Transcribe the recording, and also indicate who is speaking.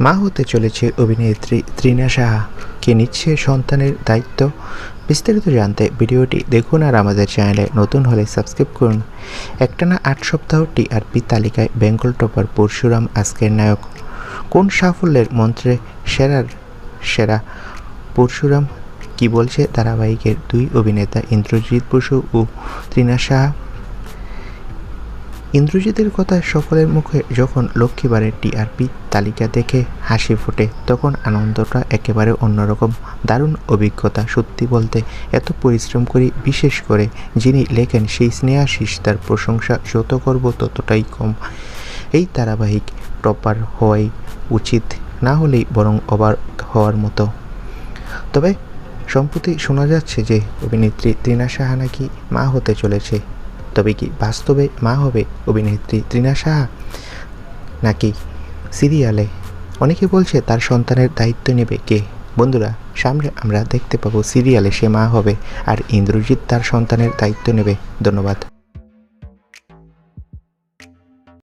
Speaker 1: মা হতে চলেছে অভিনেত্রী ত্রিনা সাহা। কে নিচ্ছে সন্তানের দায়িত্ব? বিস্তারিত জানতে ভিডিওটি দেখুন আর আমাদের চ্যানেলে নতুন হলে সাবস্ক্রাইব করুন। একটানা আট সপ্তাহ টিআরপি তালিকায় বেঙ্গল টপার পরশুরাম আজকের নায়ক। কোন সাফল্যের মন্ত্রে সেরার সেরা? পরশুরাম কি বলছে? ধারাবাহিকের দুই অভিনেতা ইন্দ্রজিৎ বসু ও ত্রিনা সাহা। ইন্দ্রজিতের কথায় সকলের মুখে যখন লক্ষ্মীবারের টিআরপি তালিকা দেখে হাসি ফোটে, তখন আনন্দটা একেবারে অন্যরকম। দারুণ অভিজ্ঞতা, সত্যি বলতে এত পরিশ্রম করি, বিশেষ করে যিনি লেখেন, সেই স্নেহাশিস তার প্রশংসা যত করব ততটাই কম। এই ধারাবাহিক টপার হওয়াই উচিত, না হলেই বরং অবার হওয়ার মতো। তবে সম্প্রতি শোনা যাচ্ছে যে, অভিনেত্রী ত্রিনা সাহা নাকি মা হতে চলেছে। তবে কি বাস্তবে মা হবে অভিনেত্রী ত্রিনা সাহা? নাকি সিরিয়ালে? অনেকে বলছে তার সন্তানের দায়িত্ব নেবে কে? বন্ধুরা, সামনে আমরা দেখতে পাবো সিরিয়ালে সে মা হবে আর ইন্দ্রজিৎ তার সন্তানের দায়িত্ব নেবে। ধন্যবাদ।